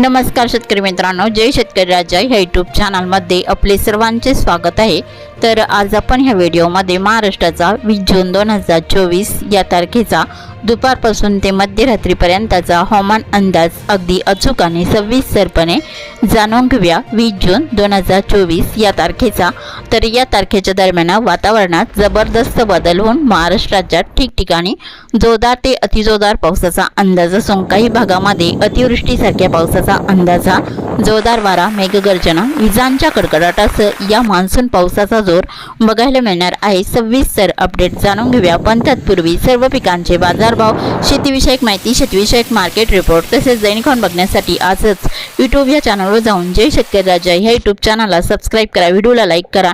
नमस्कार शेतकरी मित्रांनो जय शेतकरी राजा ह्या यूट्यूब चॅनलमध्ये आपले सर्वांचे स्वागत आहे. तर आज आपण ह्या व्हिडिओमध्ये महाराष्ट्राचा वीस जून दोन हजार चोवीस या तारखेचा दुपारपासून ते मध्यरात्रीपर्यंतचा हवामान अंदाज अगदी अचूक आणि सविस्तरपणे जाणून घेऊया वीस जून दोन हजार चोवीस या तारखेचा. तर या तारखेच्या दरम्यान वातावरणात जबरदस्त बदल होऊन महाराष्ट्र राज्यात ठिकठिकाणी जोरदार ते अतिजोरदार पावसाचा अंदाज असून काही भागामध्ये अतिवृष्टीसारख्या पावसाचा अंदाजा जोरदार वारा मेघगर्जना विजांच्या कडकडाटासह या मान्सून पावसाचा जोर बघायला मिळणार आहे. सविस्तर अपडेट जाणून घेऊया. पण तत्पूर्वी सर्व पिकांचे बाजारभाव शेतीविषयक माहिती शेतीविषयक मार्केट रिपोर्ट तसेच दैनिकॉन बघण्यासाठी आजच यूट्यूब या चॅनलवर जाऊन जय शेतकरी राजा ह्या यूट्यूब चॅनलला सबस्क्राईब करा व्हिडिओला लाईक करा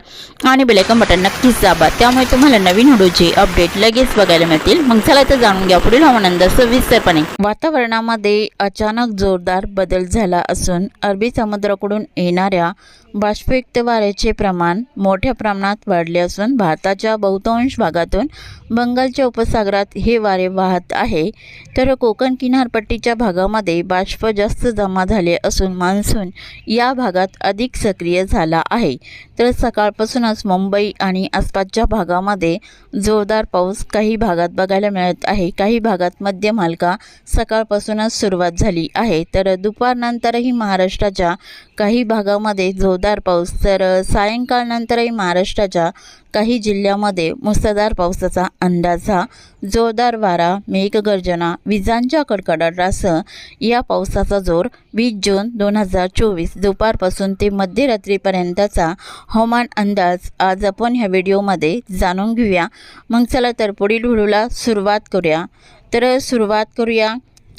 आणि बेलायकन बटन नक्कीच दाबा. त्यामुळे तुम्हाला नवीन व्हिडिओचे अपडेट लगेच बघायला मिळतील. मग चला तर जाणून घ्या पुढील हवामान सविस्तरपणे. वातावरणामध्ये अचानक जोरदार बदल झाला असून अरबी समुद्राकडून येणाऱ्या बाष्पयुक्त वाऱ्याचे प्रमाण मोठ्या प्रमाणात वाढले असून भारताच्या बहुतांश भागातून बंगालच्या उपसागरात हे वारे वाहत आहे. तर कोकण किनारपट्टीच्या भागामध्ये बाष्प जास्त जमा झाले असून मान्सून या भागात अधिक सक्रिय झाला आहे. तर सकाळपासूनच मुंबई आणि आसपासच्या भागामध्ये जोरदार पाऊस काही भागात बघायला मिळत आहे. काही भागात मध्यम हलका सकाळपासूनच सुरुवात झाली आहे. तर दुपारनंतरही महाराष्ट्र महाराष्ट्राच्या काही भागामध्ये जोरदार पाऊस. तर सायंकाळनंतरही महाराष्ट्राच्या काही जिल्ह्यामध्ये मुसळधार पावसाचा अंदाज हा जोरदार वारा मेघगर्जना विजांच्या कडकडाटासह या पावसाचा जोर वीस जून दोन हजार चोवीस दुपारपासून ते मध्यरात्रीपर्यंतचा हवामान अंदाज. आज आपण ह्या व्हिडिओमध्ये जाणून घेऊया. मग चला तर पुढील व्हिडिओला सुरुवात करूया. तर सुरुवात करूया.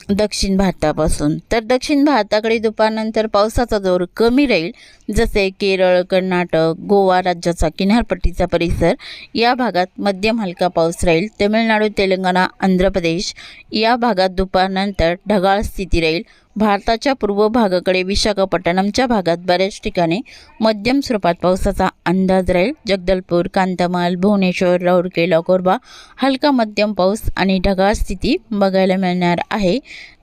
दक्षिण भारतापासून. तर दक्षिण भारताकडे दुपारनंतर पावसाचा जोर कमी राहील. जसे केरळ कर्नाटक गोवा राज्याचा किनारपट्टीचा परिसर या भागात मध्यम हलका पाऊस राहील. तमिळनाडू तेलंगणा आंध्र प्रदेश या भागात दुपारनंतर ढगाळ स्थिती राहील. भारताच्या पूर्व भागाकडे विशाखापट्टणमच्या भागात बऱ्याच ठिकाणी मध्यम स्वरूपात पावसाचा अंदाज राहील. जगदलपूर कांतामाल भुवनेश्वर राऊरकेला कोरबा हलका मध्यम पाऊस आणि ढगाळ स्थिती बघायला मिळणार आहे.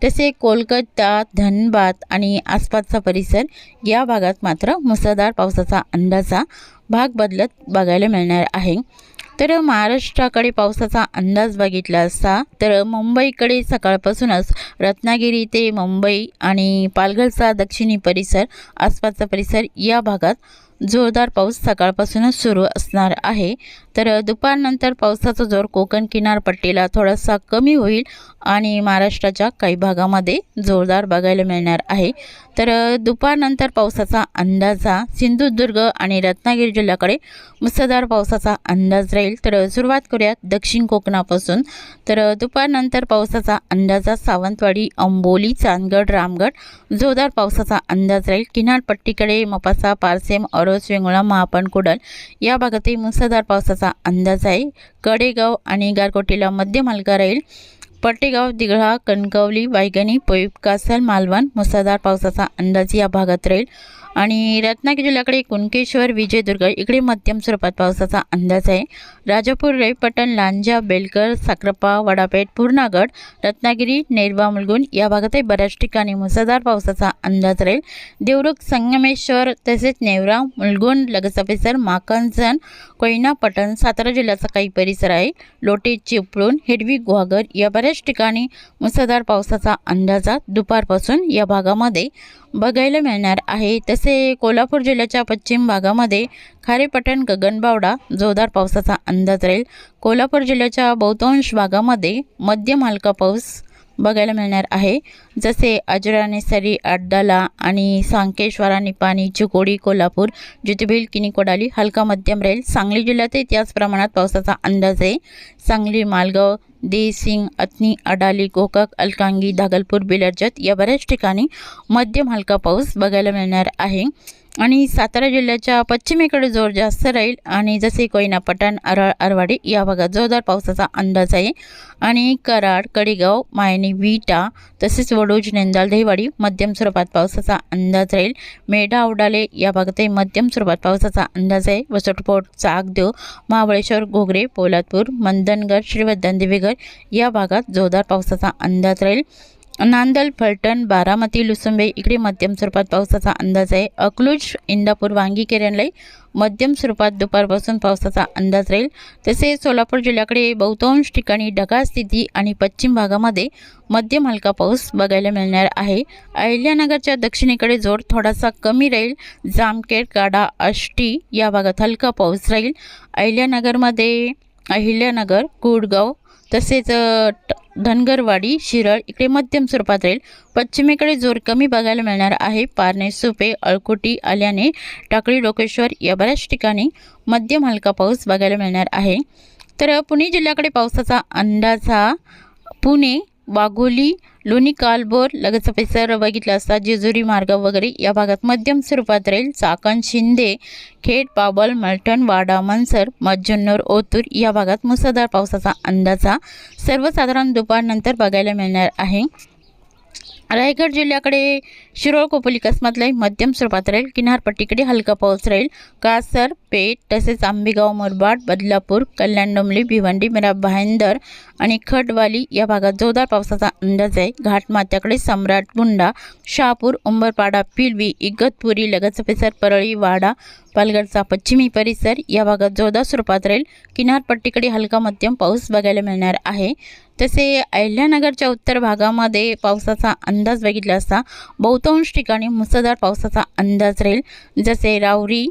तसे कोलकाता धनबाद आणि आसपासचा परिसर या भागात मात्र मुसळधार पावसाचा अंदाजा भाग बदलत बघायला मिळणार आहे. तर महाराष्ट्राकडे पावसाचा अंदाज बघितला असता तर मुंबईकडे सकाळपासूनच रत्नागिरी ते मुंबई आणि पालघरचा दक्षिणी परिसर आसपासचा परिसर या भागात जोरदार पाऊस सकाळपासूनच सुरू असणार आहे. तर दुपारनंतर पावसाचा जोर कोकण किनारपट्टीला थोडासा कमी होईल आणि महाराष्ट्राच्या काही भागामध्ये जोरदार बघायला मिळणार आहे. तर दुपारनंतर पावसाचा अंदाजा सिंधुदुर्ग आणि रत्नागिरी जिल्ह्याकडे मुसळधार पावसाचा अंदाज राहील. तर सुरुवात करूयात दक्षिण कोकणापासून. तर दुपारनंतर पावसाचा अंदाजा सावंतवाडी अंबोली चांदगड रामगड जोरदार पावसाचा अंदाज राहील. किनारपट्टीकडे मपासा पारसेम औरस वेंगुळा महापण कुडल. या भागातही मुसळधार पावसाचा अंदाज आहे. कडेगाव आणि गारकोटीला मध्यम हलका राहील पट्टेगाव दिघळा कणकवली वायगणी पोईप कासल मालवण मुसळधार पावसाचा अंदाज या भागात राहील आणि रत्नागिरी जिल्ह्याकडे कुणकेश्वर विजयदुर्ग इकडे मध्यम स्वरूपात पावसाचा अंदाज आहे. राजापूर रेपटण लांजा बेलकर साखरपा वडापेठ पूर्णागड रत्नागिरी नेरवा मुलगुण या भागातही बऱ्याच ठिकाणी मुसळधार पावसाचा अंदाज राहील. देवरुख संगमेश्वर तसेच नेवरा मुलगुण लगतचा परिसर माकंजन कोयना पटण सातारा जिल्ह्याचा काही परिसर आहे. लोटे चिपळूण हिरवी गुहागर या बऱ्याच ठिकाणी मुसळधार पावसाचा अंदाजा दुपारपासून या भागामध्ये बघायला मिळणार आहे. तसे कोल्हापूर जिल्ह्याच्या पश्चिम भागामध्ये खारेपटण गगनबावडा जोरदार पावसाचा अंदाज राहील. कोल्हापूर जिल्ह्याच्या बहुतांश भागामध्ये मध्यम हलका पाऊस बघायला मिळणार आहे. जसे अजरानेसरी अड्डाला आणि सांकेश्वरा निपाणी चिकोडी कोल्हापूर ज्योतिबील किनीकोडाली हलका मध्यम राहील सांगली जिल्ह्यातही त्याच प्रमाणात पावसाचा अंदाज आहे. सांगली मालगाव देसिंग अत्नी अडाली गोकाक अलकांगी धागलपूर बिलर्जत या बऱ्याच ठिकाणी मध्यम हलका पाऊस बघायला मिळणार आहे. आणि सातारा जिल्ह्याच्या पश्चिमेकडे जोर जास्त राहील आणि जसे कोयना पठाण अरळ अरवाडी या भागात जोरदार पावसाचा अंदाज आहे. आणि कराड कडेगाव मायनी विटा तसेच वडोज नेंदाल दहिवाडी मध्यम स्वरूपात पावसाचा अंदाज राहील. मेढा आवडाले या भागातही मध्यम स्वरूपात पावसाचा अंदाज आहे. वसटपोट चाकदेव महाबळेश्वर घोगरे पोलादपूर मंदनगड श्रीवर्धन देवीगड या भागात जोरदार पावसाचा अंदाज राहील. नांदल फलटण बारामती लुसुंबे इकडे मध्यम स्वरूपात पावसाचा अंदाज आहे. अकलूज इंदापूर वांगी केरनलाई मध्यम स्वरूपात दुपारपासून पावसाचा अंदाज राहील. तसेच सोलापूर जिल्ह्याकडे बहुतांश ठिकाणी ढगाळ स्थिती आणि पश्चिम भागामध्ये मध्यम हलका पाऊस बघायला मिळणार आहे. अहिल्यानगरच्या दक्षिणेकडे जोर थोडासा कमी राहील. जामखेड गाडा आष्टी या भागात हलका पाऊस राहील. अहिल्यानगरमध्ये अहिल्यानगर कुडगाव तसेच धनगरवाडी शिरळ इकडे मध्यम स्वरूपात राहील. पश्चिमेकडे जोर कमी बघायला मिळणार आहे. पारणे सुपे अळकुटी आल्याने टाकळी डोकेश्वर या बऱ्याच ठिकाणी मध्यम हलका पाऊस बघायला मिळणार आहे. तर पुणे जिल्ह्याकडे पावसाचा अंदाज हा पुणे वाघोली लोणी कालबोर लगतचा परिसर बघितला असता जेजुरी मार्ग वगैरे या भागात मध्यम स्वरूपात राहील. चाकण शिंदे खेड पाबल मलटण वाडा मनसर मज्जुन्नूर ओतूर या भागात मुसळधार पावसाचा अंदाजा सर्वसाधारण दुपारनंतर बघायला मिळणार आहे. रायगड जिल्ह्याकडे शिरोळ कोपोली कसमातलाही मध्यम स्वरूपात राहील. किनारपट्टीकडे हलका पाऊस राहील. कासर पेठ तसेच आंबेगाव मुरबाड बदलापूर कल्याण डोंबली भिवंडी मिरा भाईंदर आणि खडवाली या भागात जोरदार पावसाचा अंदाज आहे. घाटमात्याकडे सम्राट गुंडा शहापूर उंबरपाडा पिलवी इगतपुरी लगतचा परिसर परळी वाडा पालघरचा पश्चिमी परिसर या भागात जोरदार स्वरूपात राहील. किनारपट्टीकडे हलका मध्यम पाऊस बघायला मिळणार आहे. तसे अहिल्यानगरच्या उत्तर भागामध्ये पावसाचा अंदाज बघितला असता बहुतांश ठिकाणी मुसळधार पावसाचा अंदाज राहील. जसे राऊरी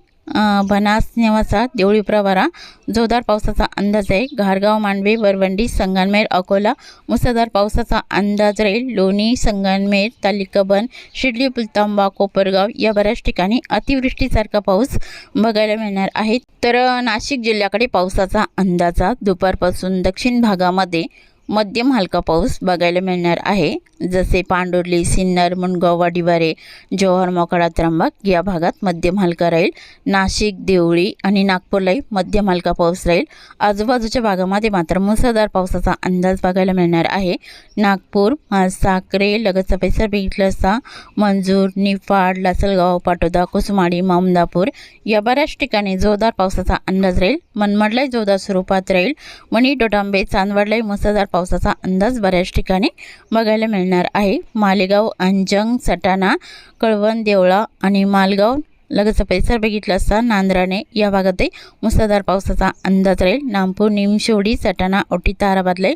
बनास नेवासा देवळी प्रवारा जोरदार पावसाचा अंदाज आहे. घारगाव मांडवे वरवंडी संगनमेर अकोला मुसळधार पावसाचा अंदाज राहील. लोणी संगनमेर तालिकाबन शिडली पुलतांबा कोपरगाव या बऱ्याच ठिकाणी अतिवृष्टीसारखा पाऊस बघायला मिळणार आहे. तर नाशिक जिल्ह्याकडे पावसाचा अंदाजा दुपारपासून दक्षिण भागामध्ये मध्यम हलका पाऊस बघायला मिळणार आहे. जसे पांडुर्ली सिन्नर मुनगाव वाडीवारे जव्हार मोकाडा त्र्यंबक या भागात मध्यम हलका राहील. नाशिक देवळी आणि नागपूरलाही मध्यम हलका पाऊस राहील. आजूबाजूच्या भागामध्ये मात्र मुसळधार पावसाचा अंदाज बघायला मिळणार आहे. नागपूर साखरे लगतचा परिसर बघितलं असता मंजूर निफाड लासलगाव पाटोदा कुसुमाडी मामदापूर या बऱ्याच ठिकाणी जोरदार पावसाचा अंदाज राहील. मनमाडलाही जोरदार स्वरूपात राहील. मणी डोटांबे चांदवडलाही मुसळधार पावसाचा अंदाज बऱ्याच ठिकाणी बघायला मिळणार आहे. मालेगाव अंजंग सटाणा कळवण देवळा आणि मालगाव लगतचा परिसर बघितला असता नांद्राने या भागातही मुसळधार पावसाचा अंदाज राहील. नामपूर निमशेवडी सटाणा ओटी ताराबादले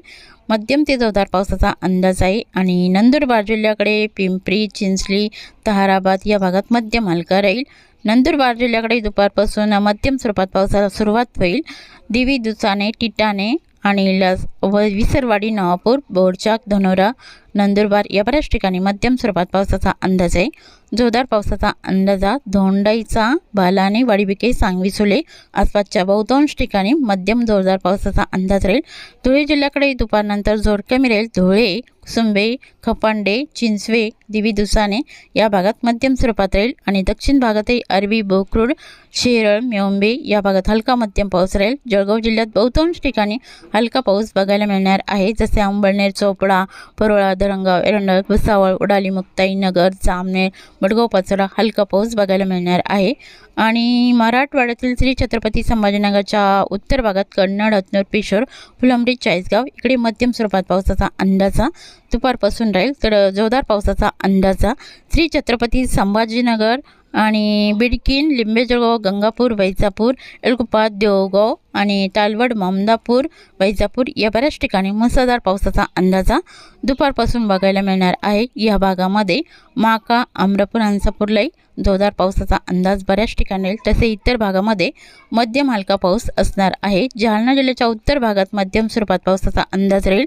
मध्यम ते जोरदार पावसाचा अंदाज आहे आणि नंदुरबार जिल्ह्याकडे पिंपरी चिंचली ताराबाद या भागात मध्यम हलका राहील. नंदुरबार जिल्ह्याकडे दुपारपासून मध्यम स्वरूपात पावसाला सुरुवात होईल. दिवी दुचाने टिटाने आणि लस व विसरवाडी नवापूर बोरचाक धनोरा नंदुरबार या बऱ्याच ठिकाणी मध्यम स्वरूपात पावसाचा अंदाज आहे. जोरदार पावसाचा अंदाजा धोंडाईचा बालाने वाडीबिके सांगवी सुले आसपासच्या बहुतांश ठिकाणी मध्यम जोरदार पावसाचा अंदाज राहील. धुळे जिल्ह्याकडे दुपारनंतर जोर कमी राहील. धुळे सुंबे खपांडे चिंचवे दिवी दुसाने या भागात मध्यम स्वरूपात राहील आणि दक्षिण भागातही अरबी बोकरूड शेरळ म्योंबे या भागात हलका मध्यम पाऊस राहील. जळगाव जिल्ह्यात बहुतांश ठिकाणी हलका पाऊस बघायला मिळणार आहे. जसे अंबळनेर चोपडा परोळा दरंगाव एरंडळ भुसावळ उडाली मुक्ताई नगर जामनेर मडगाव पाचोरा हलका पाऊस बघायला मिळणार आहे. आणि मराठवाड्यातील श्री छत्रपती संभाजीनगरच्या उत्तर भागात कन्नड हतनूर पिशोर फुलंबरी चाळीसगाव इकडे मध्यम स्वरूपात पावसाचा अंदाजा दुपारपासून राहील. तर जोरदार पावसाचा अंदाजा श्री छत्रपती संभाजीनगर आणि बिडकीन लिंबेजळगाव गंगापूर वैजापूर एलकुपा देवगाव आणि तालवड ममदापूर वैजापूर या बऱ्याच ठिकाणी मुसळधार पावसाचा अंदाजा दुपारपासून बघायला मिळणार आहे. या भागामध्ये माका अमरापूर हंसापूरलाही जोरदार पावसाचा अंदाज बऱ्याच ठिकाणी येईल. तसे इतर भागामध्ये मध्यम हलका पाऊस असणार आहे. जालना जिल्ह्याच्या उत्तर भागात मध्यम स्वरूपात पावसाचा अंदाज राहील.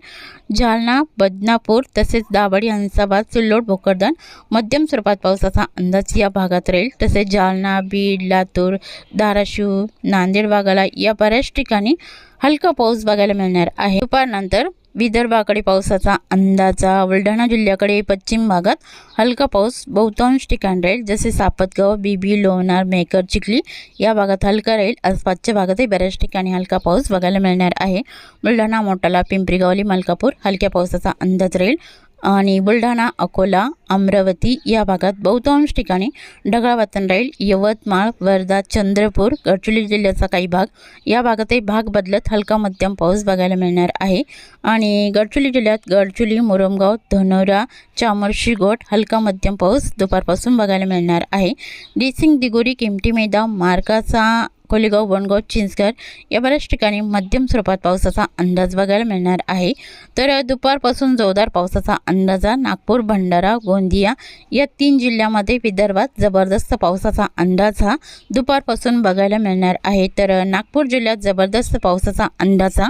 जालना बदनापूर तसेच दाबडी हंसाबाद सिल्लोड भोकरदन मध्यम स्वरूपात पावसाचा अंदाज या भागात राहील. तसेच जालना बीड लातूर धाराशिव नांदेड वाघाला या बऱ्याच बऱ्याच ठिकाणी हलका पाऊस बघायला मिळणार आहे. दुपारनंतर विदर्भाकडे पावसाचा अंदाजा बुलढाणा जिल्ह्याकडे पश्चिम भागात हलका पाऊस बहुतांश ठिकाण राहील जसे सापतगाव बीबी लोणार मेकर चिखली या भागात हलका राहील. आसपासच्या भागातही बऱ्याच ठिकाणी हलका पाऊस बघायला मिळणार आहे. बुलढाणा मोटाला पिंपरी गावली मलकापूर हलक्या पावसाचा अंदाज राहील. आणि बुलढाणा अकोला अमरावती या भागात बहुतांश ठिकाणी ढगाळ वातावरण राहील. यवतमाळ वर्धा चंद्रपूर गडचिरोली जिल्ह्याचा काही भाग या भागातही भाग बदलत हलका मध्यम पाऊस बघायला मिळणार आहे. आणि गडचिरोली जिल्ह्यात गडचिरोली मुरमगाव धनोरा चामर्शीगोट हलका मध्यम पाऊस दुपारपासून बघायला मिळणार आहे. डिसिंग दिगोरी किमटी मैदा मार्गाचा कोलेगाव वनगाव चिंचगड या बऱ्याच ठिकाणी मध्यम स्वरूपात पावसाचा अंदाज बघायला मिळणार आहे. तर दुपारपासून जोरदार पावसाचा अंदाज नागपूर भंडारा गोंदिया या तीन जिल्ह्यामध्ये विदर्भात जबरदस्त पावसाचा अंदाज हा दुपारपासून बघायला मिळणार आहे. तर नागपूर जिल्ह्यात जबरदस्त पावसाचा अंदाजा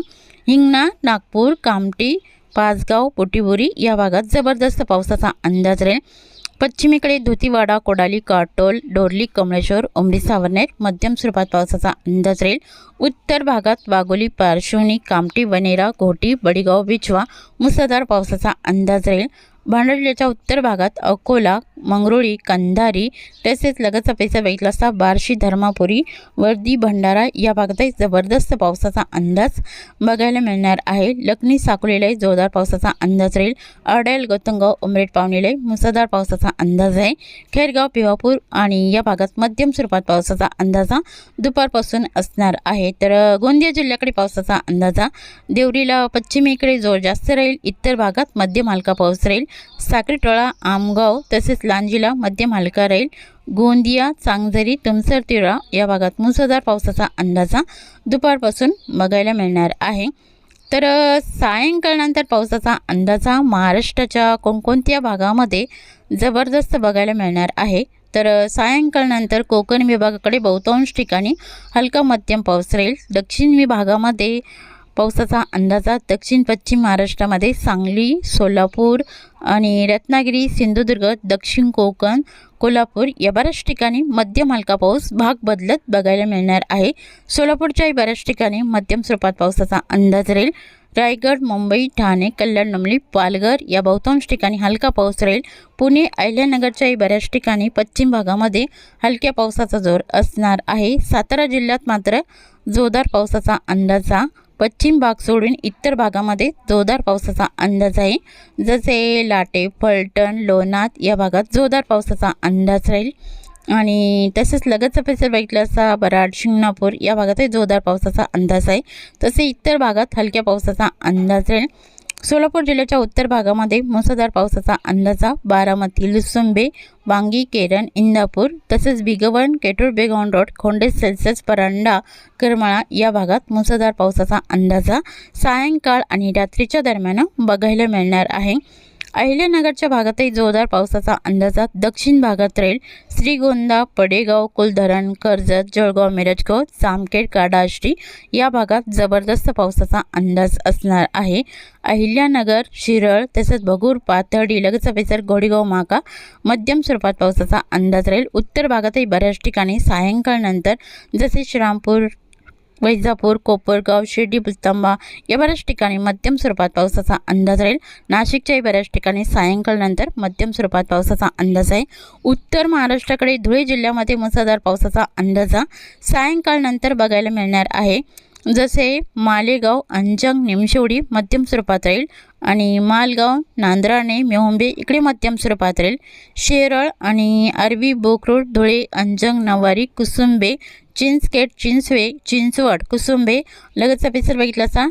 हिंगणा नागपूर कामटी पाचगाव पोटीबुरी या भागात जबरदस्त पावसाचा अंदाज राहील. पश्चिमेकडे धुतीवाडा कोडाली काटोल डोरली कमळेश्वर उमरी सावरनेर मध्यम स्वरूपात पावसाचा अंदाज राहील. उत्तर भागात वाघोली पारशिवनी कामटी वनेरा घोटी बडीगाव बिछवा मुसळधार पावसाचा अंदाज राहील. भांडा जिल्ह्याच्या उत्तर भागात अकोला मंगरुळी कंधारी तसेच लगतचा पैसा बघितला असता बार्शी धर्मापुरी वर्दी भंडारा या भागातही जबरदस्त पावसाचा अंदाज बघायला मिळणार आहे. लखनी साकोलीलाही जोरदार पावसाचा अंदाज राहील. अडेल गोतंगाव उमरेड पावणीलाही मुसळधार पावसाचा अंदाज आहे. खेरगाव पिवापूर आणि या भागात मध्यम स्वरूपात पावसाचा अंदाजा दुपारपासून असणार आहे. तर गोंदिया जिल्ह्याकडे पावसाचा अंदाजा देवरीला पश्चिमेकडे जोर जास्त राहील. इतर भागात मध्यम हलका पाऊस राहील. साखरटोळा आमगाव तसेच लांजीला मध्यम हलका राहील. गोंदिया चांगझरी तुमसर तिळा या भागात मुसळधार पावसाचा अंदाजा दुपारपासून बघायला मिळणार आहे. तर सायंकाळनंतर पावसाचा अंदाजा महाराष्ट्राच्या कोणकोणत्या भागामध्ये जबरदस्त बघायला मिळणार आहे? तर सायंकाळनंतर कोकण विभागाकडे बहुतांश ठिकाणी हलका मध्यम पाऊस राहील. दक्षिण विभागामध्ये पावसाचा अंदाजा दक्षिण पश्चिम महाराष्ट्रामध्ये सांगली सोलापूर आणि रत्नागिरी सिंधुदुर्ग दक्षिण कोकण कोल्हापूर या बऱ्याच ठिकाणी मध्यम हलका पाऊस भाग बदलत बघायला मिळणार आहे. सोलापूरच्याही बऱ्याच ठिकाणी मध्यम स्वरूपात पावसाचा अंदाज राहील. रायगड मुंबई ठाणे कल्याण नमली पालघर या बहुतांश ठिकाणी हलका पाऊस राहील. पुणे अहिल्यानगरच्याही बऱ्याच ठिकाणी पश्चिम भागामध्ये हलक्या पावसाचा जोर असणार आहे. सातारा जिल्ह्यात मात्र जोरदार पावसाचा अंदाजा पश्चिम भाग सोडून इतर भागामध्ये जोरदार पावसाचा अंदाज आहे. जसे लाटे फलटण लोणात या भागात जोरदार पावसाचा अंदाज राहील. आणि तसेच लगतचा परिसर बघितला असता बराड शिंगणापूर या भागातही जोरदार पावसाचा अंदाज आहे. तसे इतर भागात हलक्या पावसाचा अंदाज राहील. सोलापूर जिल्ह्याच्या उत्तर भागामध्ये मुसळधार पावसाचा अंदाजा बारामती लुसुंबे वांगी केरन इंदापूर तसेच बिगवण केटूर बेगॉन रोड खोंडे सेल्सेस परांडा करमाळा या भागात मुसळधार पावसाचा अंदाजा सायंकाळ आणि रात्रीच्या दरम्यान बघायला मिळणार आहे. अहिल्यानगरच्या भागातही जोरदार पावसाचा अंदाजा दक्षिण भागात राहील श्रीगोंदा पडेगाव कुलधरण कर्जत जळगाव मिरजगाव जामखेड काडाश्री या भागात जबरदस्त पावसाचा अंदाज असणार आहे. अहिल्यानगर शिरळ तसेच भगूर पाथर्डी लगतचा परिसर गोडीगाव माका मध्यम स्वरूपात पावसाचा अंदाज राहील. उत्तर भागातही बऱ्याच ठिकाणी सायंकाळनंतर जसे श्रीरामपूर वैजापूर कोपरगाव शिर्डी बुलतांबा या बऱ्याच ठिकाणी मध्यम स्वरूपात पावसाचा अंदाज राहील. नाशिकच्याही बऱ्याच ठिकाणी सायंकाळनंतर मध्यम स्वरूपात पावसाचा अंदाज आहे. उत्तर महाराष्ट्राकडे धुळे जिल्ह्यामध्ये मुसळधार पावसाचा अंदाजा सायंकाळनंतर बघायला मिळणार आहे. जसे मालेगाव अंजंग निमशेवडी मध्यम स्वरूपात राहील आणि मालगाव नांद्राणे मेहोंबे इकडे मध्यम स्वरूपात राहील. शेरळ आणि अरवी बोकरोड धुळे अंजंग नवारी कुसुंबे चिंचखेड चिंचवे चिंचवड कुसुंबे लगतचा पेसर बघितला असा.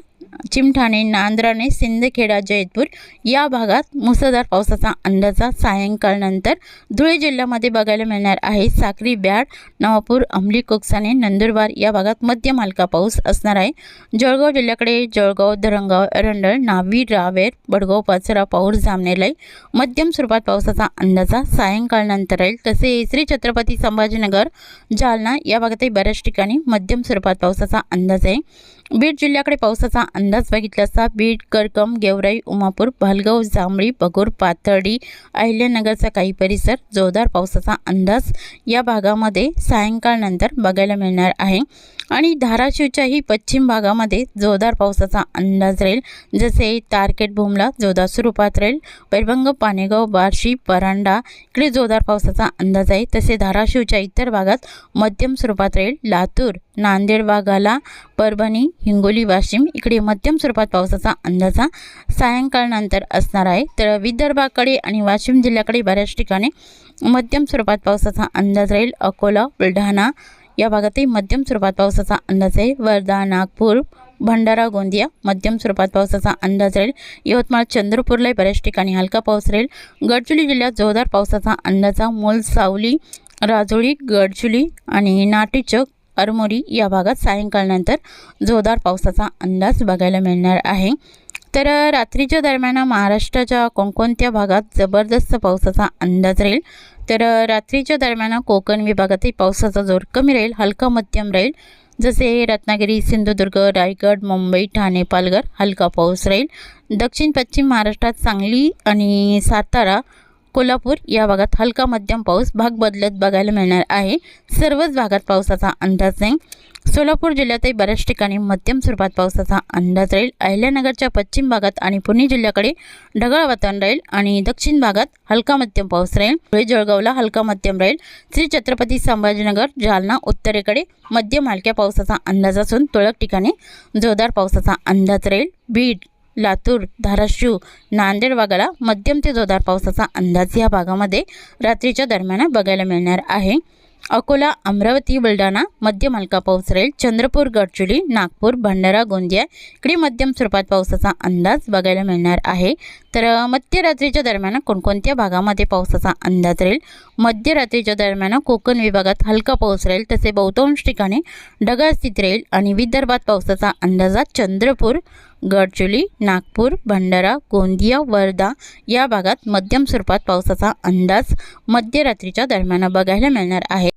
चिमठाणे नांद्राणे सिंदखेडा जयपूर या भागात मुसळधार पावसाचा अंदाजा सायंकाळनंतर धुळे जिल्ह्यामध्ये बघायला मिळणार आहे. साक्री ब्याड नवापूर अंबली कोकसाने नंदुरबार या भागात मध्य मालका पाऊस असणार आहे. जळगाव जिल्ह्याकडे जळगाव धरणगाव एरंडळ नावी रावेर बडगाव पाचरा पाऊर जामनेरलाई मध्यम स्वरूपात पावसाचा अंदाजा सायंकाळनंतर राहील. तसे श्री छत्रपती संभाजीनगर जालना या भागातही बऱ्याच ठिकाणी मध्यम स्वरूपात पावसाचा अंदाज आहे. बीड जिल्ह्याकडे पावसाचा अंदाज बघितला असता बीड करकम गेवराई उमापूर भालगाव जांभळी बगोर पाथर्डी अहिल्यानगरचा काही परिसर जोरदार पावसाचा अंदाज या भागामध्ये सायंकाळनंतर बघायला मिळणार आहे. आणि धाराशिवच्याही पश्चिम भागामध्ये जोरदार पावसाचा अंदाज राहील. जसे तारकेट भूमला जोरदार स्वरूपात राहील. पैरभंग पानेगाव बार्शी परांडा इकडे जोरदार पावसाचा अंदाज आहे. तसे धाराशिवच्या इतर भागात मध्यम स्वरूपात राहील. लातूर नांदेड भागाला परभणी हिंगोली वाशिम इकडे मध्यम स्वरूपात पावसाचा अंदाज हा सायंकाळनंतर असणार आहे. तर विदर्भाकडे आणि वाशिम जिल्ह्याकडे बऱ्याच ठिकाणी मध्यम स्वरूपात पावसाचा अंदाज राहील. अकोला बुलढाणा या भागातही मध्यम स्वरूपात पावसाचा अंदाज आहे. वर्धा नागपूर भंडारा गोंदिया मध्यम स्वरूपात पावसाचा अंदाज राहील. यवतमाळ चंद्रपूरलाही बऱ्याच ठिकाणी हलका पाऊस राहील. गडचिरोली जिल्ह्यात जोरदार पावसाचा अंदाजा मूल सावली राजोळी गडचिरोली आणि नाटेचक अरमोरी या भागात सायंकाळनंतर जोरदार पावसाचा अंदाज बघायला मिळणार आहे. तर रात्रीच्या दरम्यान महाराष्ट्राच्या कोणकोणत्या भागात जबरदस्त पावसाचा अंदाज राहील? तर रात्रीच्या दरम्यान कोकण विभागातही पावसाचा जोर कमी राहील हलका मध्यम राहील. जसे रत्नागिरी सिंधुदुर्ग रायगड मुंबई ठाणे पालघर हलका पाऊस राहील. दक्षिण पश्चिम महाराष्ट्रात सांगली आणि सातारा कोल्हापूर या भागात हलका मध्यम पाऊस भाग बदलत बघायला मिळणार आहे. सर्वच भागात पावसाचा अंदाज नाही. सोलापूर जिल्ह्यातही बऱ्याच ठिकाणी मध्यम स्वरूपात पावसाचा अंदाज राहील. अहिल्यानगरच्या पश्चिम भागात आणि पुणे जिल्ह्याकडे ढगाळ वातावरण राहील आणि दक्षिण भागात हलका मध्यम पाऊस राहील. धुळे जळगावला हलका मध्यम राहील. श्री छत्रपती संभाजीनगर जालना उत्तरेकडे मध्यम हलक्या पावसाचा अंदाज असून तुरळक ठिकाणी जोरदार पावसाचा अंदाज राहील. बीड लातूर धाराशिव नांदेड भागाला मध्यम ते जोरदार पावसाचा अंदाज या भागामध्ये रात्रीच्या दरम्यान बघायला मिळणार आहे. अकोला अमरावती बुलढाणा मध्यम हलका पाऊस राहील. चंद्रपूर गडचिरोली नागपूर भंडारा गोंदिया इकडे मध्यम स्वरूपात पावसाचा अंदाज बघायला मिळणार आहे. तर मध्यरात्रीच्या दरम्यान कोणकोणत्या भागामध्ये पावसाचा अंदाज राहील? मध्यरात्रीच्या दरम्यान कोकण विभागात हलका पाऊस राहील तसे बहुतांश ठिकाणी ढगाळ स्थित राहील आणि विदर्भात पावसाचा अंदाजा चंद्रपूर गडचोली नागपूर भंडारा गोंदिया वर्धा या भागात मध्यम स्वरूपात पावसाचा अंदाज मध्यरात्रीच्या दरम्यान बघायला मिळणार आहे.